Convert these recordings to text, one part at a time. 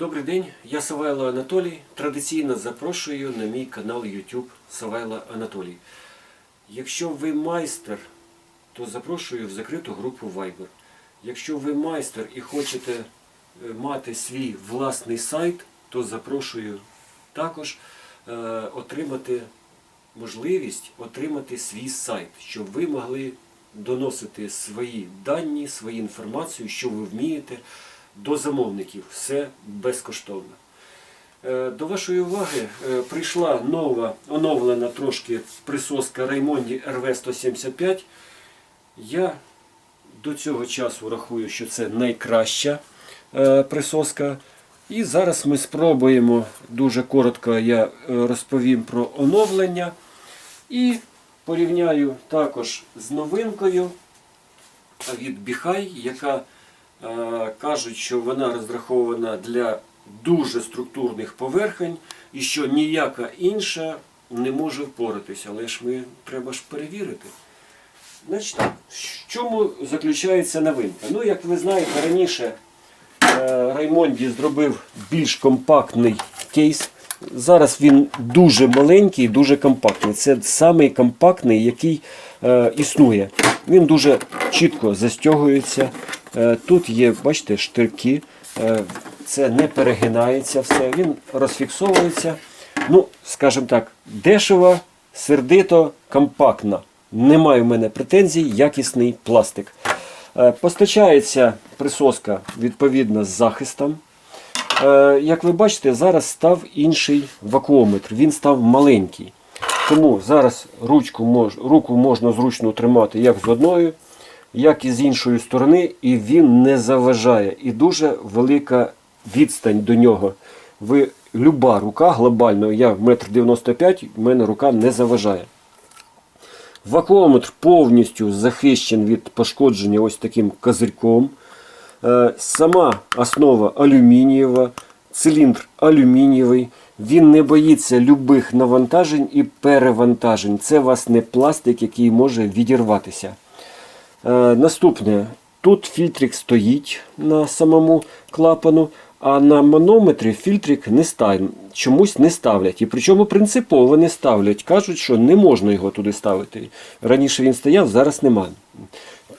Добрий день, я Савайло Анатолій. Традиційно запрошую на мій канал YouTube Савайло Анатолій. Якщо ви майстер, то запрошую в закриту групу Viber. Якщо ви майстер і хочете е, мати свій власний сайт, то запрошую також е, отримати можливість отримати свій сайт, щоб ви могли доносити свої дані, свою інформацію, що ви вмієте до замовників. Все безкоштовно. Е, До вашої уваги е, прийшла нова, оновлена трошки присоска Раймонді РВ-175. Я до цього часу рахую, що це найкраща е, присоска. І зараз ми спробуємо, дуже коротко я розповім про оновлення. І порівняю також з новинкою від Біхай, яка кажуть, що вона розрахована для дуже структурних поверхень і що ніяка інша не може впоратися. Але ж ми треба ж перевірити. Значить, так, в чому заключається новинка? Ну, як ви знаєте, раніше е, Раймонді зробив більш компактний кейс. Зараз він дуже маленький, і дуже компактний. Це самий компактний, який е, існує. Він дуже чітко застягується. Е, тут є, бачите, штирки. Е, це не перегинається все, він розфіксовується. Ну, скажімо так, дешево, сердито, компактно. Немає в мене претензій, якісний пластик. Е, Постачається присоска відповідно з захистом. Як ви бачите, зараз став інший вакуометр. Він став маленький. Тому зараз ручку руку можна зручно тримати як з одної, як і з іншої сторони, і він не заважає. І дуже велика відстань до нього. Ви, люба рука глобально, я 1,95 м, в мене рука не заважає. Вакуометр повністю захищен від пошкодження ось таким козирьком. Е, Сама основа алюмінієва, циліндр алюмінієвий. Він не боїться любих навантажень і перевантажень. Це у вас не пластик, який може відірватися. Е, Наступне. Тут фільтрик стоїть на самому клапану, а на манометрі фільтрик не став, чомусь не ставлять. І причому принципово не ставлять. Кажуть, що не можна його туди ставити. Раніше він стояв, зараз нема.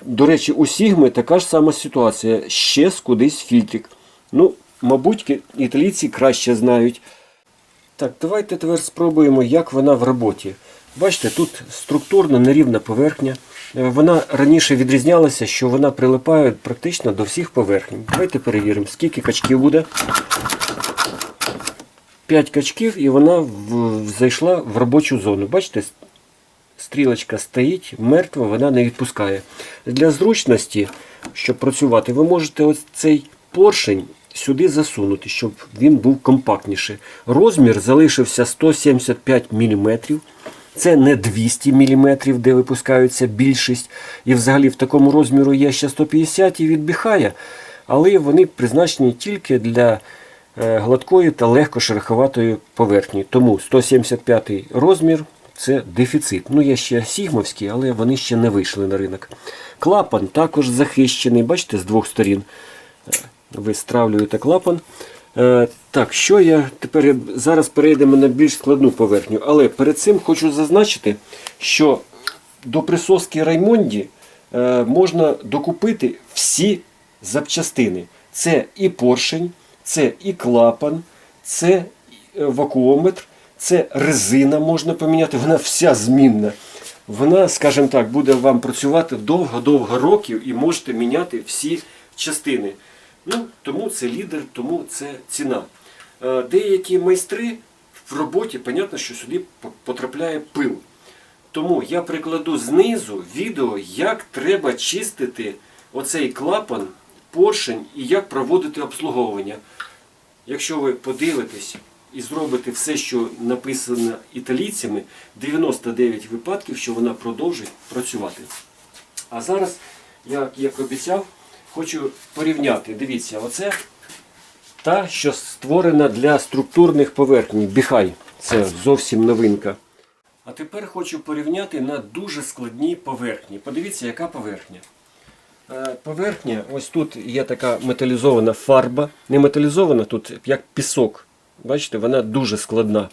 До речі, у Сігми така ж сама ситуація. Ще кудись фільтрик. Ну, мабуть, італійці краще знають. Так, давайте тепер спробуємо, як вона в роботі. Бачите, тут структурно нерівна поверхня. Е, Вона раніше відрізнялася, що вона прилипає практично до всіх поверхень. Давайте перевіримо, скільки качків буде. 5 качків і вона зайшла в робочу зону. Бачите, стрілочка стоїть, мертва, вона не відпускає. Для зручності, щоб працювати, ви можете ось цей поршень сюди засунути, щоб він був компактніший. Розмір залишився 175 мм. Це не 200 мм, де випускаються більшість. І взагалі в такому розміру є ще 150 і відбіхає, але вони призначені тільки для е, гладкої та легко шероховатої поверхні. Тому 175 розмір це дефіцит. Ну, є ще сігмовські, але вони ще не вийшли на ринок. Клапан також захищений, бачите, з двох сторін. Е, Ви стравлюєте клапан. Е, так, що я тепер зараз перейдемо на більш складну поверхню. Але перед цим хочу зазначити, що до присоски Раймонді е, можна докупити всі запчастини. Це і поршень, це і клапан, це е, вакуометр, це резина можна поміняти, вона вся змінна. Вона, скажімо так, буде вам працювати довго-довго років і можете міняти всі частини. Ну, тому це лідер, тому це ціна. Е, Деякі майстри в роботі, понятно, що сюди потрапляє пил. Тому я прикладу знизу відео, як треба чистити оцей клапан, поршень і як проводити обслуговування. Якщо ви подивитесь і зробите все, що написано італійцями, 99 випадків, що вона продовжить працювати. А зараз, як, як обіцяв, хочу порівняти. Дивіться, оце та, що створена для структурних поверхній. Біхай. Це зовсім новинка. А тепер хочу порівняти на дуже складній поверхні. Подивіться, яка поверхня. Е, Поверхня, ось тут є така металізована фарба. Не металізована, тут як пісок. Бачите, вона дуже складна.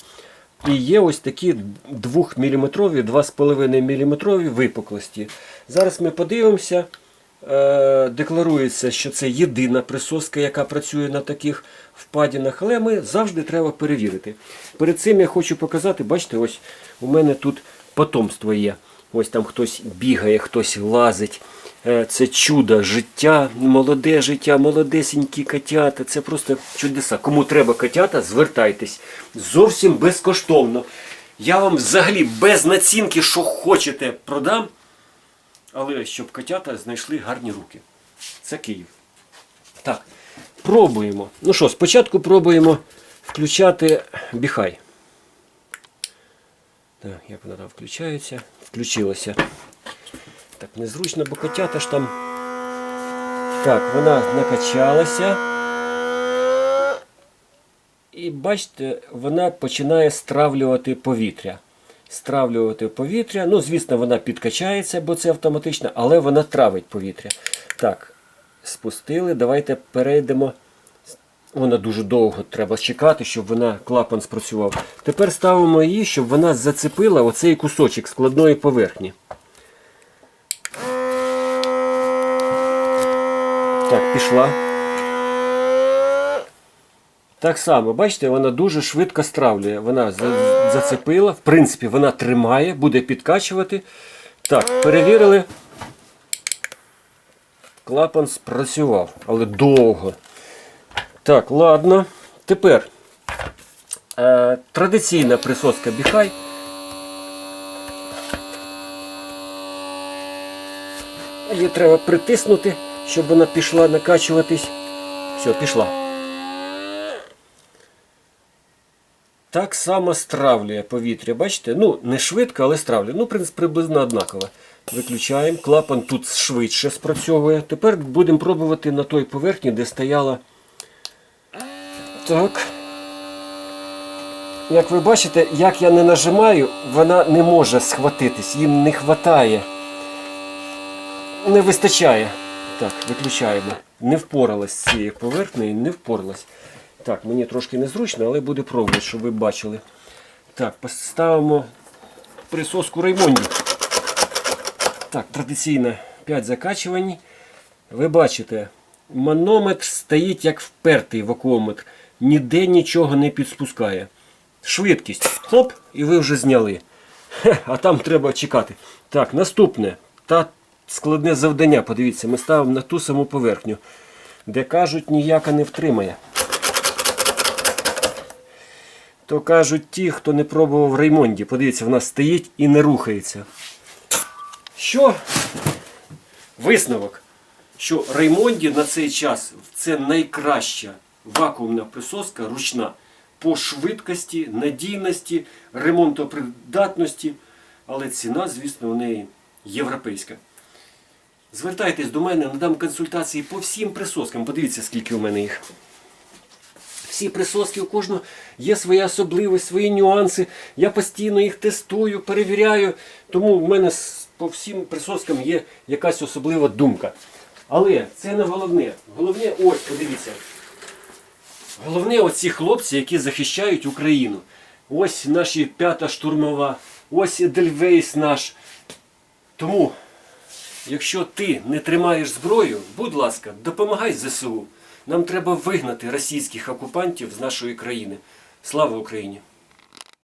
І є ось такі 2-мм, 2,5 мм випуклості. Зараз ми подивимося. Е, Декларується, що це єдина присоска, яка працює на таких впадінах, але ми завжди треба перевірити. Перед цим я хочу показати, бачите, ось у мене тут потомство є. Ось там хтось бігає, хтось лазить. Е, Це чудо життя, молоде життя, молодесенькі котята. Це просто чудеса. Кому треба котята, звертайтесь. Зовсім безкоштовно. Я вам взагалі без націнки, що хочете, продам. Але щоб котята знайшли гарні руки. Це Київ. Так, пробуємо. Ну що, спочатку пробуємо включати біхай. Так, як вона там включається? Включилася. Так, незручно, бо котята ж там. Так, вона накачалася. І бачите, вона починає стравлювати повітря. Стравлювати повітря. Ну, звісно, вона підкачається, бо це автоматично, але вона травить повітря. Так, спустили. Давайте перейдемо. Вона дуже довго треба чекати, щоб вона клапан спрацював. Тепер ставимо її, щоб вона зацепила оцей кусочок складної поверхні. Так, пішла. Так само, бачите, вона дуже швидко стравлює. Вона зацепила, в принципі, вона тримає, буде підкачувати. Так, перевірили. Клапан спрацював, але довго. Так, ладно. Тепер е, традиційна присоска біхай. Її треба притиснути, щоб вона пішла накачуватись. Все, пішла. Так само стравлює повітря. Бачите? Ну, не швидко, але стравлює. Ну, приблизно однаково. Виключаємо. Клапан тут швидше спрацьовує. Тепер будемо пробувати на той поверхні, де стояла. Так. Як ви бачите, як я не нажимаю, вона не може схватитись, їм не вистачає. Не вистачає. Так, виключаємо. Не впоралась з цією поверхнею, не впоралась. Так, мені трошки незручно, але буду пробувати, щоб ви бачили. Так, поставимо присоску Раймонді. Так, традиційно 5 закачувань. Ви бачите, манометр стоїть як впертий вакуометр. Ніде нічого не підспускає. Швидкість. Хоп, і ви вже зняли. Хе, а там треба чекати. Так, наступне. Та складне завдання. Подивіться, ми ставимо на ту саму поверхню, де кажуть, ніяка не втримає. То кажуть ті, хто не пробував Реймонді. Подивіться, вона стоїть і не рухається. Що? Висновок, що Реймонді на цей час це найкраща вакуумна присоска ручна по швидкості, надійності, ремонтопридатності, але ціна, звісно, у неї європейська. Звертайтесь до мене, надам консультації по всім присоскам. Подивіться, скільки у мене їх. Всі присоски у кожного є своя особливість, свої нюанси. Я постійно їх тестую, перевіряю. Тому в мене по всім присоскам є якась особлива думка. Але це не головне. Головне, ось, подивіться. Головне оці хлопці, які захищають Україну. Ось наші п'ята штурмова, ось Едельвейс наш. Тому, якщо ти не тримаєш зброю, будь ласка, допомагай ЗСУ. Нам треба вигнати російських окупантів з нашої країни. Слава Україні!